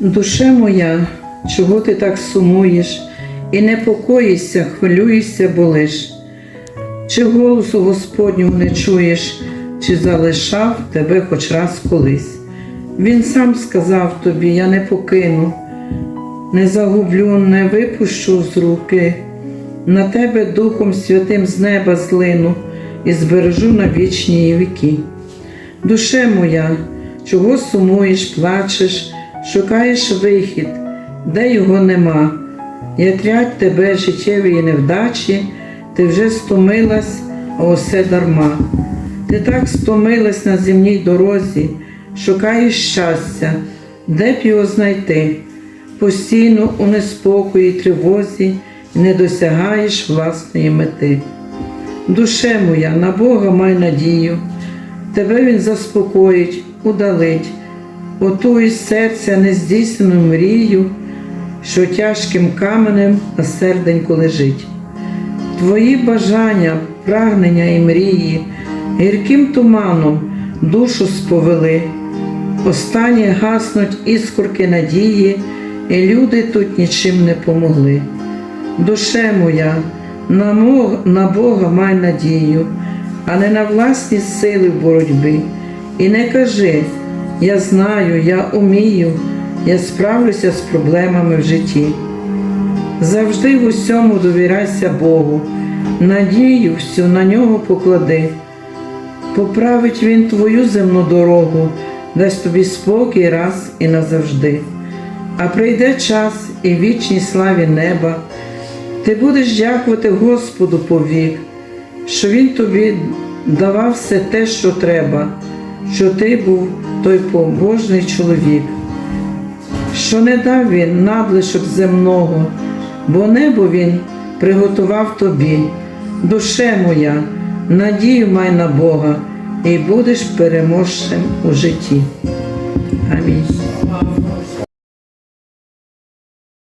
Душе моя, чого ти так сумуєш, і непокоїшся, хвилюєшся, болиш? Чи голосу Господнього не чуєш, чи залишав тебе хоч раз колись? Він сам сказав тобі, я не покину, не загублю, не випущу з руки. На тебе Духом Святим з неба злину і збережу на вічні віки. Душе моя, чого сумуєш, плачеш, шукаєш вихід, де його нема. Ятрять тебе життєві невдачі, ти вже стомилась, а усе дарма. Ти так стомилась на земній дорозі, шукаєш щастя, де б його знайти. Постійно у неспокої, тривозі не досягаєш власної мети. Душе моя, на Бога май надію, тебе Він заспокоїть, удалить, оту із серця нездійснену мрію, що тяжким каменем на серденьку лежить. Твої бажання, прагнення і мрії гірким туманом душу сповели. Останні гаснуть іскорки надії, і люди тут нічим не помогли. Душе моя, на, мо- на Бога май надію, а не на власні сили в боротьбі. І не кажи, я знаю, я умію, я справлюся з проблемами в житті. Завжди в усьому довіряйся Богу, надію всю на нього поклади. Поправить Він твою земну дорогу, дасть тобі спокій раз і назавжди. А прийде час і вічній славі неба, ти будеш дякувати Господу повік, що Він тобі давав все те, що треба, що ти був той побожний чоловік що не дав він надлишок земного, бо небо він приготував тобі, душе моя, надію май на Бога, і будеш переможцем у житті. Амінь.